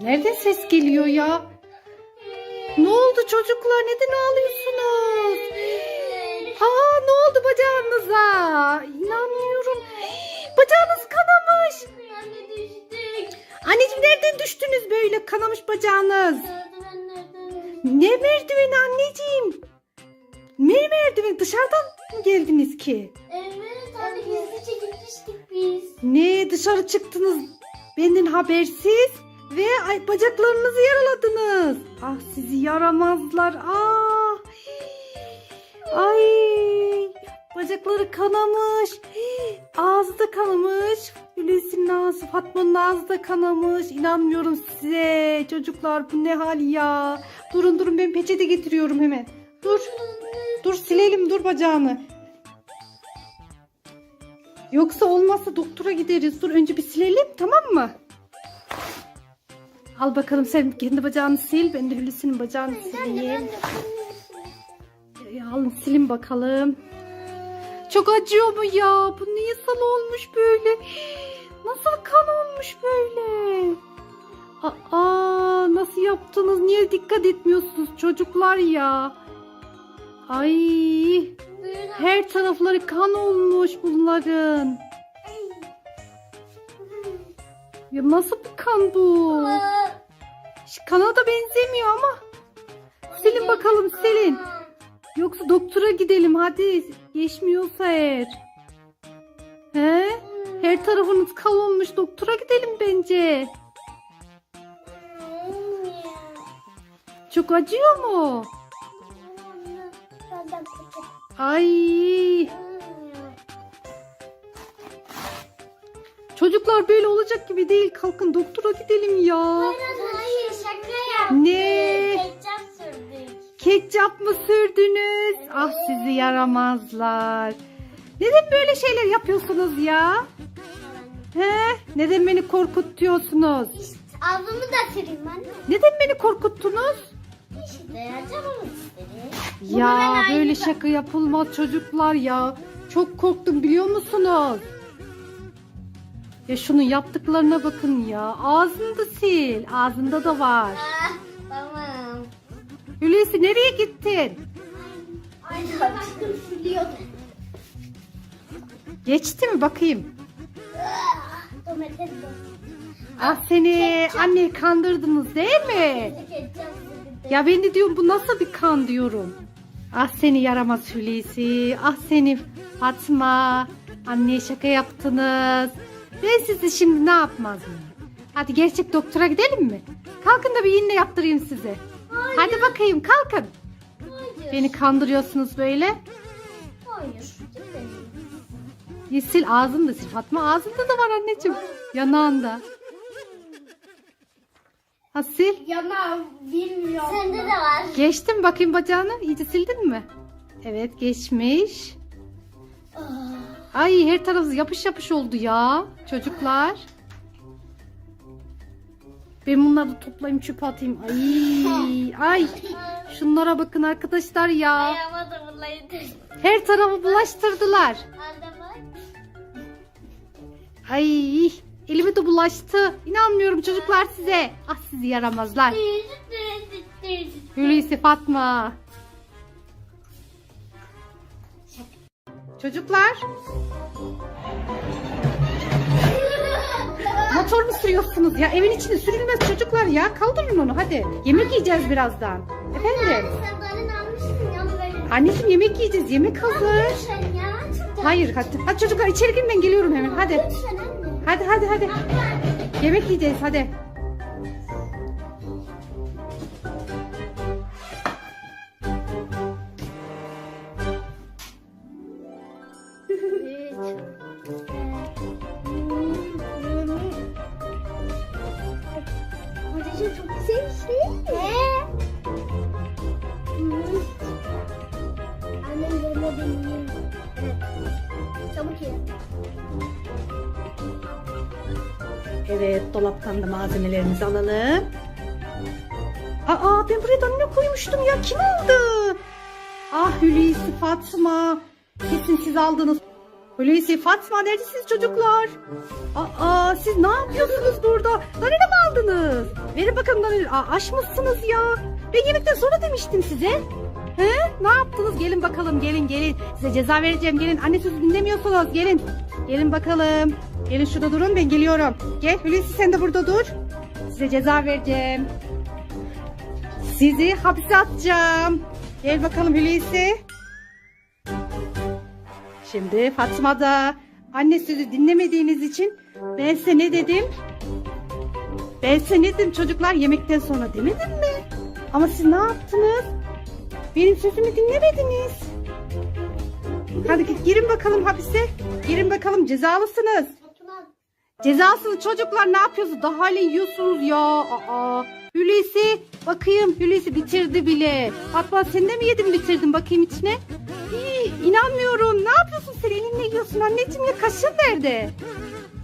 Nereden ses geliyor ya? Ne oldu çocuklar? Neden ağlıyorsunuz? Aa ne oldu bacağınıza? İnanmıyorum. Bacağınız kanamış. Anneciğim nereden düştünüz böyle kanamış bacağınız? Ne merdiveni anneciğim? Ne merdiveni? Dışarıdan mı geldiniz ki? Evet anne gizlice gitmiştik biz. Ne dışarı çıktınız benden habersiz ve ay, bacaklarınızı yaraladınız. Ah sizi yaramazlar. Ah. Ay bacakları kanamış. Ağzı da kanamış. Hulusi'nin ağzı, Fatma'nın ağzı da kanamış. İnanmıyorum size. Çocuklar bu ne hal ya. Durun durun ben peçete getiriyorum hemen. Dur. Dur silelim dur bacağını. Yoksa olmazsa doktora gideriz. Dur önce bir silelim tamam mı? Al bakalım sen kendi bacağını sil. Ben de Hulusi'nin bacağını sileyim. Alın silin bakalım. Çok acıyor mu ya? Bu niye sana olmuş böyle? Nasıl kan olmuş böyle? Aa, nasıl yaptınız? Niye dikkat etmiyorsunuz çocuklar ya? Ay, her tarafları kan olmuş bunların. Ya nasıl bir kan bu? Şu Kana da benzemiyor ama. Silin bakalım silin. Yoksa doktora gidelim hadi. Geçmiyorsa eğer. He? Her tarafınız kan olmuş. Doktora gidelim bence. Çok acıyor mu? Ay. Çocuklar böyle olacak gibi değil. Kalkın doktora gidelim ya. Ne? Ketçap sürdük. Ketçap mı sürdünüz? Ah sizi yaramazlar. Neden böyle şeyler yapıyorsunuz ya? He? Neden beni korkutuyorsunuz? Ağzımı da süreyim anne. Neden beni korkuttunuz? İşte ya canım istedi. Ya böyle şaka yapılmaz çocuklar ya. Çok korktum biliyor musunuz? Ya şunun yaptıklarına bakın ya. Ağzını da sil. Ağzında da var. Ah, tamam. Hulusi nereye gittin? Ay çıkın siliyor. Geçti mi bakayım? Domates de. Ah seni anne kandırdınız değil mi? Ya ben de diyorum bu nasıl bir kan diyorum. Ah seni yaramaz Hulusi. Ah seni Fatma. Anneye şaka yaptınız. Ben sizi şimdi ne yapmaz mıyım? Hadi gerçek doktora gidelim mi? Kalkın da bir iğne yaptırayım size. Hadi bakayım kalkın. Hayır. Beni kandırıyorsunuz böyle. Hayır. Ya sil ağzını da sil Fatma. Ağzında da var anneciğim. Yanağında. Ha sil. Yana bilmiyorum. Sende de var. Geçti mi bakayım bacağını? İyice sildin mi? Evet geçmiş. Ay her tarafı yapış yapış oldu ya çocuklar. Ben bunları da toplayayım çöpe atayım. Ay ay şunlara bakın arkadaşlar ya. Her tarafı bulaştırdılar. Ay elime de bulaştı. İnanmıyorum çocuklar size. Ah sizi yaramazlar. Hulusi Fatma. Çocuklar motor mu sürüyorsunuz ya? Evin içinde sürülmez çocuklar ya. Kaldırın onu hadi. Yemek yiyeceğiz birazdan. Efendim? Anneciğim yemek yiyeceğiz. Yemek hazır. Hayır hadi. Hadi çocuklar içeri girin ben geliyorum hemen. Hadi. Hadi hadi hadi. Yemek yiyeceğiz hadi. Hocacığım çok güzel şey. Benim. Evet. Çabuk. Evet dolaptan da malzemelerimizi alalım. Aa ben buraya da ne koymuştum ya kim aldı? Ah Hulusi Fatma. Kesin siz aldınız. Hulusi Fatma neredesiniz çocuklar? Aa siz ne yapıyorsunuz burada? Danilo mi aldınız? Verin bakalım Danilo. Aa, aşmışsınız ya. Ben yemekten sonra demiştim size. He? Ne yaptınız? Gelin bakalım gelin gelin. Size ceza vereceğim gelin. Anne sözü dinlemiyorsunuz gelin. Gelin bakalım. Gelin şurada durun ben geliyorum. Gel Hulusi sen de burada dur. Size ceza vereceğim. Sizi hapse atacağım. Gel bakalım Hulusi. Şimdi Fatma da anne sözü dinlemediğiniz için ben size ne dedim? Ben size ne dedim çocuklar yemekten sonra demedim mi? Ama siz ne yaptınız? Benim sözümü dinlemediniz. Hadi git girin bakalım hapise. Girin bakalım cezalısınız. Fatma. Cezasınız çocuklar ne yapıyorsunuz? Daha hala yiyorsunuz ya. Aa, Hulusi bakayım Hulusi bitirdi bile. Fatma sen de mi yedin bitirdin bakayım içine? Hii, inanmıyorum. Ne yapıyorsun anneciğim ya kaşığın nerede?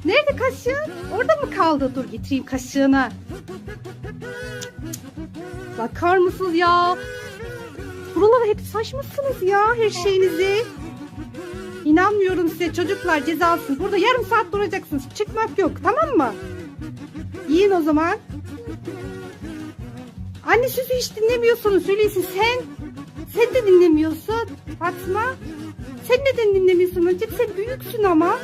Nerede kaşığın? Orada mı kaldı? Dur getireyim kaşığını. Bakar mısınız ya? Buralara hep saçmışsınız ya her şeyinizi. İnanmıyorum size çocuklar cezasınız. Burada yarım saat duracaksınız. Çıkmak yok tamam mı? Yiyin o zaman. Anne sözü hiç dinlemiyorsunuz. Söyleyin sen. Sen de dinlemiyorsun. Fatma. Sen neden dinlemiyorsun önce? Sen büyüksün ama.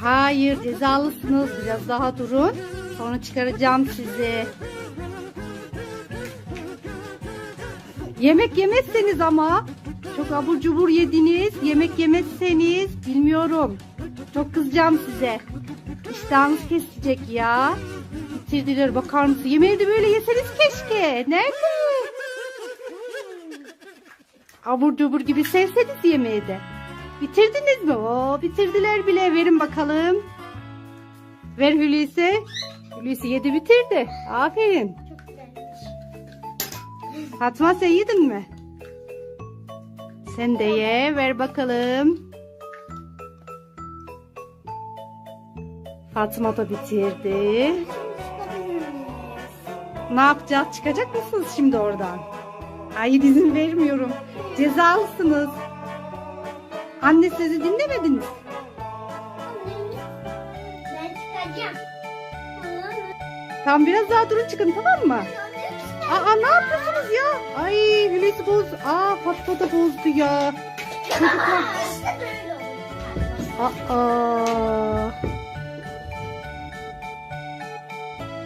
Hayır cezalısınız. Biraz daha durun. Sonra çıkaracağım sizi. Yemek yemezseniz ama çok abur cubur yediniz. Yemek yemezseniz bilmiyorum. Çok kızacağım size. İştahınız kesecek ya. Bitirdiler bakar mısın? Yemeği de böyle yeseniz keşke. Nerede? Abur cubur gibi sevseniz yemeği de. Bitirdiniz mi? Oo, bitirdiler bile. Verin bakalım. Ver Hulusi. Hulusi yedi bitirdi. Aferin. Çok güzel. Fatma sen yedin mi? Sen de ye. Ver bakalım. Fatma da bitirdi. Ne yapacağız? Çıkacak mısınız şimdi oradan? Hayır izin vermiyorum. Cezalısınız. Anne sözü dinlemediniz. Ben çıkacağım. Tam biraz daha durun çıkın tamam mı? Aa ne yapıyorsunuz ya? Ay Hulusi boz. Aa Fatma da bozdu ya. Çocuklar. Aa.